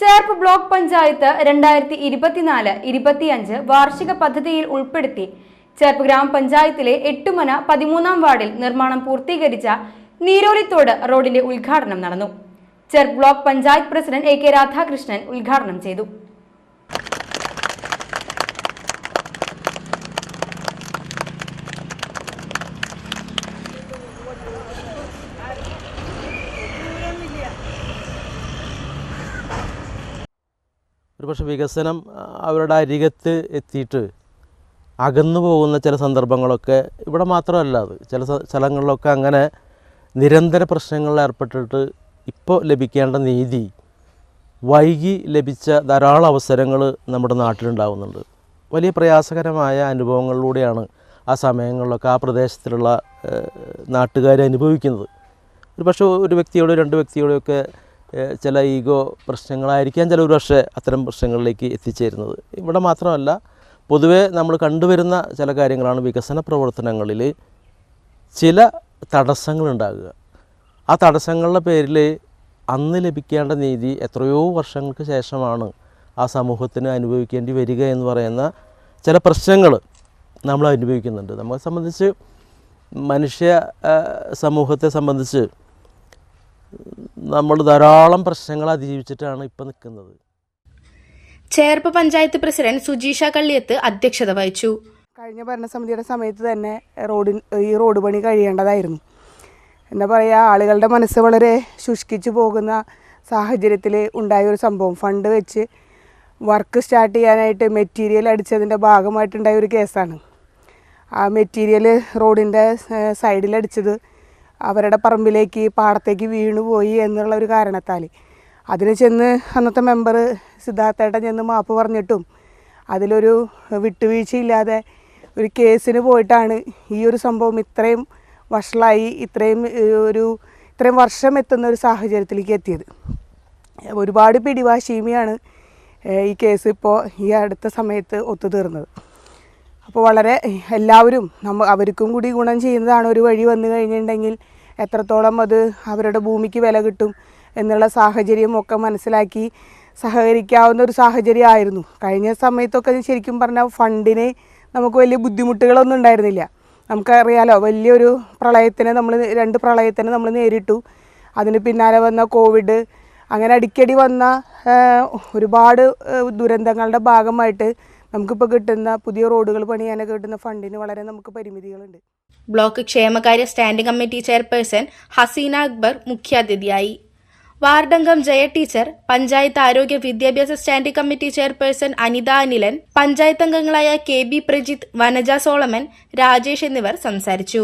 Cherpu block panchayat രണ്ടായിരത്തി ഇരുപത്തിനാല് ഇരുപത്തിയഞ്ച് വാർഷിക പദ്ധതിയിൽ ഉൾപ്പെടുത്തി ചേർപ്പ് ഗ്രാമപഞ്ചായത്തിലെ എട്ടുമന പതിമൂന്നാം വാർഡിൽ നിർമ്മാണം പൂർത്തീകരിച്ച നീരോലിത്തോട് റോഡിന്റെ ഉദ്ഘാടനം നടന്നു. Cherpu block panchayat president A K Radhakrishnan ഉദ്ഘാടനം ചെയ്തു. ഒരുപക്ഷെ വികസനം അവരുടെ അരികത്ത് എത്തിയിട്ട് അകന്നു പോകുന്ന ചില സന്ദർഭങ്ങളൊക്കെ ഇവിടെ മാത്രമല്ല അത്. ചില സ്ഥ- സ്ഥലങ്ങളിലൊക്കെ അങ്ങനെ നിരന്തര പ്രശ്നങ്ങളിൽ ഏർപ്പെട്ടിട്ട് ഇപ്പോൾ ലഭിക്കേണ്ട നീതി വൈകി ലഭിച്ച ധാരാളം അവസരങ്ങൾ നമ്മുടെ നാട്ടിലുണ്ടാവുന്നുണ്ട്. വലിയ പ്രയാസകരമായ അനുഭവങ്ങളിലൂടെയാണ് ആ സമയങ്ങളിലൊക്കെ ആ പ്രദേശത്തിലുള്ള നാട്ടുകാർ അനുഭവിക്കുന്നത്. ഒരു പക്ഷേ ഒരു വ്യക്തിയോടോ രണ്ട് വ്യക്തിയോടൊക്കെ ഏഹ്, ചില ഈഗോ പ്രശ്നങ്ങളായിരിക്കാം ചില ഒരുപക്ഷെ അത്തരം പ്രശ്നങ്ങളിലേക്ക് എത്തിച്ചേരുന്നത്. ഇവിടെ മാത്രമല്ല പൊതുവേ നമ്മൾ കണ്ടുവരുന്ന ചില കാര്യങ്ങളാണ് വികസന പ്രവർത്തനങ്ങളിൽ ചില തടസ്സങ്ങളുണ്ടാകുക. ആ തടസ്സങ്ങളുടെ പേരിൽ അന്ന് ലഭിക്കേണ്ട നീതി എത്രയോ വർഷങ്ങൾക്ക് ശേഷമാണ് ആ സമൂഹത്തിന് അനുഭവിക്കേണ്ടി വരിക എന്ന് പറയുന്ന ചില പ്രശ്നങ്ങൾ നമ്മൾ അനുഭവിക്കുന്നുണ്ട്. നമ്മളെ സംബന്ധിച്ച് മനുഷ്യ സമൂഹത്തെ സംബന്ധിച്ച് നമ്മൾ ധാരാളം പ്രശ്നങ്ങൾ അതിജീവിച്ചിട്ടാണ് ഇപ്പം നിൽക്കുന്നത് ചേർപ്പ് പഞ്ചായത്ത് പ്രസിഡന്റ് സുജീഷ കള്ളിയത്ത് അധ്യക്ഷത വഹിച്ചു. കഴിഞ്ഞ ഭരണസമിതിയുടെ സമയത്ത് തന്നെ റോഡിൻ ഈ റോഡ് പണി കഴിയേണ്ടതായിരുന്നു. എന്താ പറയുക ആളുകളുടെ മനസ്സ് വളരെ ശുഷ്കിച്ചു പോകുന്ന സാഹചര്യത്തിൽ ഉണ്ടായ ഒരു സംഭവം. ഫണ്ട് വെച്ച് വർക്ക് സ്റ്റാർട്ട് ചെയ്യാനായിട്ട് മെറ്റീരിയൽ അടിച്ചതിന്റെ ഭാഗമായിട്ടുണ്ടായ ഒരു കേസാണ്. ആ മെറ്റീരിയൽ റോഡിന്റെ സൈഡിലടിച്ചത് അവരുടെ പറമ്പിലേക്ക് പാടത്തേക്ക് വീണുപോയി എന്നുള്ള ഒരു കാരണത്താൽ. അതിന് ചെന്ന് അന്നത്തെ മെമ്പർ സിദ്ധാർത്ഥേട്ടൻ ചെന്ന് മാപ്പ് പറഞ്ഞിട്ടും അതിലൊരു വിട്ടുവീഴ്ചയില്ലാതെ ഒരു കേസിന് പോയിട്ടാണ് ഈ ഒരു സംഭവം ഇത്രയും വഷളായി ഇത്രയും ഒരു ഇത്രയും വർഷം എത്തുന്ന ഒരു സാഹചര്യത്തിലേക്ക് എത്തിയത്. ഒരുപാട് പിടിവാശീമിയാണ് ഈ കേസ് ഇപ്പോൾ ഈ അടുത്ത സമയത്ത് ഒത്തുതീർന്നത്. അപ്പോൾ വളരെ എല്ലാവരും നമ്മ അവർക്കും കൂടി ഗുണം ചെയ്യുന്നതാണ് ഒരു വഴി വന്നു കഴിഞ്ഞിട്ടുണ്ടെങ്കിൽ എത്രത്തോളം അത് അവരുടെ ഭൂമിക്ക് വില കിട്ടും എന്നുള്ള സാഹചര്യം ഒക്കെ മനസ്സിലാക്കി സഹകരിക്കാവുന്ന ഒരു സാഹചര്യമായിരുന്നു കഴിഞ്ഞ സമയത്തൊക്കെ ശരിക്കും പറഞ്ഞാൽ ഫണ്ടിന് നമുക്ക് വലിയ ബുദ്ധിമുട്ടുകളൊന്നും ഉണ്ടായിരുന്നില്ല. നമുക്കറിയാലോ വലിയൊരു പ്രളയത്തിന് നമ്മൾ രണ്ട് പ്രളയത്തിന് നമ്മൾ നേരിട്ടു. അതിന് പിന്നാലെ വന്ന കോവിഡ് അങ്ങനെ അടിക്കടി വന്ന ഒരുപാട് ദുരന്തങ്ങളുടെ ഭാഗമായിട്ട് നമുക്കിപ്പോൾ കിട്ടുന്ന പുതിയ റോഡുകൾ പണിയാനൊക്കെ കിട്ടുന്ന ഫണ്ടിന് വളരെ നമുക്ക് പരിമിതികളുണ്ട്. ബ്ലോക്ക് ക്ഷേമകാര്യ standing committee chairperson Haseena Akbar മുഖ്യാതിഥിയായി. വാർഡംഗം ജയ ടീച്ചർ പഞ്ചായത്ത് ആരോഗ്യ വിദ്യാഭ്യാസ standing committee chairperson Anitha Anilan panchayat അംഗങ്ങളായ K B Prajith Vanaja Solomon Rajesh എന്നിവർ സംസാരിച്ചു.